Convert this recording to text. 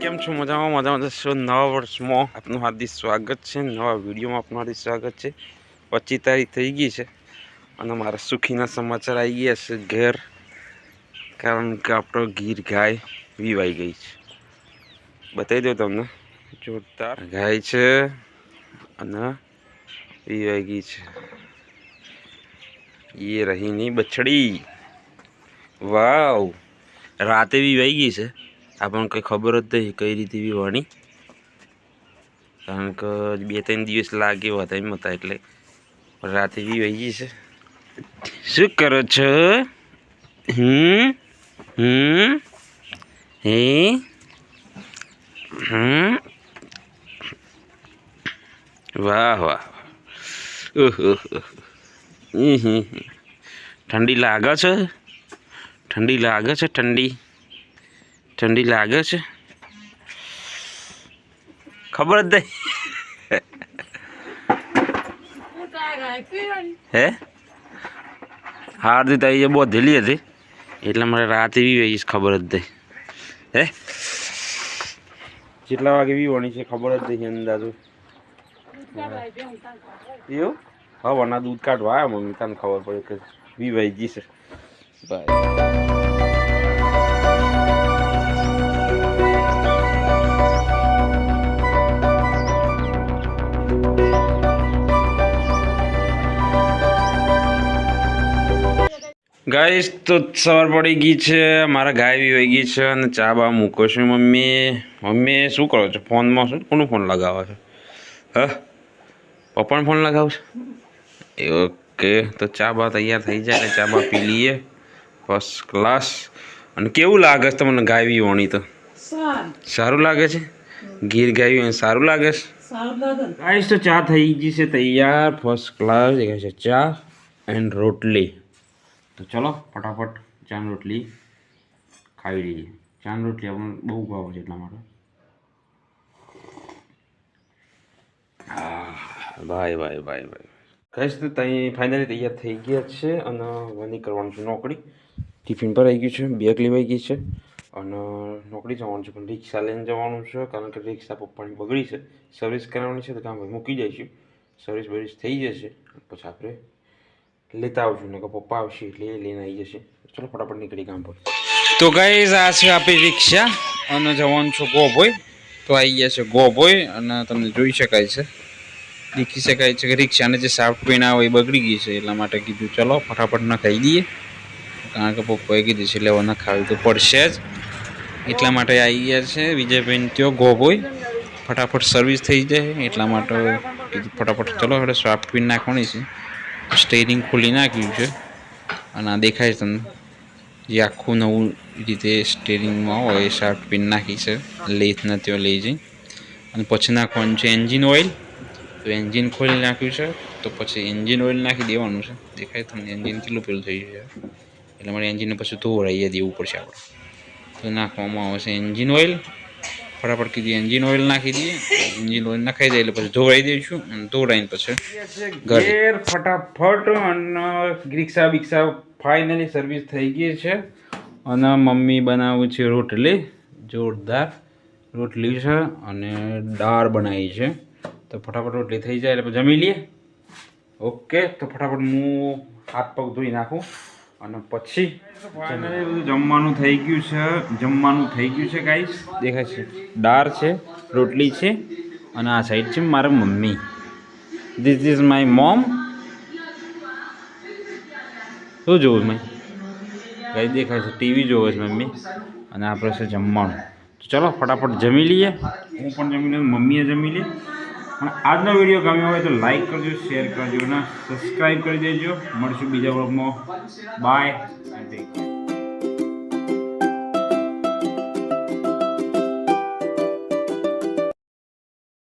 કેમ છો? મજામાં મજામાં. જશો નવા વર્ષમાં આપનું હાર્દિક સ્વાગત છે. નવા વિડીયોમાં આપનું હાર્દિક સ્વાગત છે. પચીસ તારીખ થઈ ગઈ છે અને મારા સુખીના સમાચાર આવી ગયા છે ઘેર. કારણ કે આપણો ગીર ગાય વીવાઈ ગઈ છે. બતાવી દો તમને. જોરદાર ગાય છે અને વીવાઈ ગઈ છે. એ રહીની બછડી. વાવ. રાતે વીવાઈ ગઈ છે. આપણને કંઈ ખબર જ નહીં કઈ રીતે વીવાની કારણ કે બે ત્રણ દિવસ લાગે હતા એમ હતા એટલે રાતે વીવાઈ ગઈ છે શું કરો છો? હમ? હમ? હે હમ? વાહ વાહ. ઠંડી લાગે છે? ઠંડી લાગે છે ઠંડી? ઠંડી લાગે છે. ખબર જ નહીં. હે? હાર્દી તારી જે બોધેલી હતી, એટલે મારે રાતે એવી વહીશ ખબર જ નહીં. હે? કેટલા વાગે વીવાની છે, ખબર જ નહીં અંદાજો. એવું? હા વના દૂધ કાઢવા આવ્યા મમ્મી, તને ખબર પડે કે વી વહી છે. બાય ગાઈસ તો સવાર પડી ગઈ છે. મારા ગાય બી વહી ગઈ છે અને ચા બા મૂકો છું મમ્મી. મમ્મી શું કરો છો? ફોનમાં શું? કોનો ફોન લગાવો છો? હ? પપ્પાનો ફોન લગાવો છો? ઓકે તો ચા બા તૈયાર થઈ જાય ને ચા બા પી લઈએ. ફર્સ્ટ ક્લાસ અને કેવું લાગે છે તમને ગાય બી વણી તો? સારું. લાગે છે? ગીર ગાયું સારું લાગે છે? ગાઈસ તો ચા થઈ ગઈ છે તૈયાર. ફર્સ્ટ ક્લાસ છે ચા એન્ડ રોટલી. તો ચલો, ફટાફટ ચાન રોટલી ખાઈ લઈએ. ચાન રોટલી આપણને બહુ ભાવે છે એટલા માટે. ભાઈ ભાઈ ભાઈ ભાઈ. કહીશ તો ત્યાં ફાઇનલી તૈયાર થઈ ગયા છે અને વની કરવાનું છે નોકરી. ટિફિન પર આવી ગયું છે બેગ લેવાઈ ગઈ છે. અને નોકરી જવાનું છે, પણ રિક્ષા લઈને જવાનું છે, કારણ કે રિક્ષા પપ્પાની બગડી છે. સર્વિસ કરાવવાની છે, તો કામ મૂકી જઈશું સર્વિસ બર્વિસ થઈ જશે, પછી આપણે લેતા આવશું ને કે પપ્પા આવશે એટલે લઈને આવી જશે ચલો ફટાફટ નીકળી કામ પર તો ગાઈઝ આ છે આપણી રિક્ષા અને જવાનું છું ગોભોય તો આવી ગયા છે ગોભોય અને તમને જોઈ શકાય છે દેખી શકાય છે કે રિક્ષાને જે સાફ પીણા હોય એ બગડી ગઈ છે એટલા માટે કીધું ચલો ફટાફટ નખાઈ ખાઈ દઈએ કારણ કે પપ્પાએ કીધું છે એટલે નખાવી ખાવી તો પડશે જ એટલા માટે આવી ગયા છે વિજયભાઈ ત્યો ગોભોય ફટાફટ સર્વિસ થઈ જાય એટલા માટે કીધું ફટાફટ ચલો હવે સાફ પીણ નાખવાની છે સ્ટેરિંગ ખોલી નાખ્યું છે અને આ દેખાય છે તમને. જે આખું નવું રીતે સ્ટેરિંગમાં હોય એ શાર્પ પિન નાખી છે. લેથના ત્યાં લઈ જઈ અને પછી નાખવાનું છે એન્જિન ઓઇલ તો એન્જિન ખોલી નાખ્યું છે. તો પછી એન્જિન ઓઇલ નાખી દેવાનું છે. દેખાય તમને એન્જિન કેટલું પેલું થઈ છે. એટલે મારે એન્જિનને પછી ધોવડાવી દેવું પડશે આપણે. તો નાખવામાં આવશે એન્જિન ઓઇલ ફટાફટ કીધી, એન્જિન ઓઇલ નાખી દઈએ. એન્જિન ઓઇલ નાખાઈ દઈએ એટલે પછી ધોવાઈ દઈશું અને ધોવડાવીને પછી ઘેર. ફટાફટ અને રિક્ષા બિક્ષા ફાઇનલી સર્વિસ થઈ ગઈ છે. અને મમ્મી બનાવું છે રોટલી, જોરદાર રોટલી છે અને દાળ બનાવી છે. તો ફટાફટ રોટલી થઈ જાય એટલે જમી લઈએ. ઓકે, તો ફટાફટ હું હાથ પગ ધોઈ નાખું. અને પછી ફાઇનલી બધું જમવાનું થઈ ગયું છે. જમવાનું થઈ ગયું છે ગાઈસ દેખાય છે. દાળ છે રોટલી છે અને આ સાઈડ છે મારા mummy. This is my mom શું જોવું મેં ગાઈ દેખાય છે. ટીવી જોવે છે મમ્મી. અને આપણે છે જમવાનું. તો ચલો ફટાફટ જમી લઈએ. હું પણ જમી લઉં મમ્મીએ જમી લે. અને આજનો વીડિયો ગમ્યો હોય તો લાઈક કરજો શેર કરજો અને સબસ્ક્રાઈબ કરી દેજો. મળશું બીજા બ્લોગમાં બાય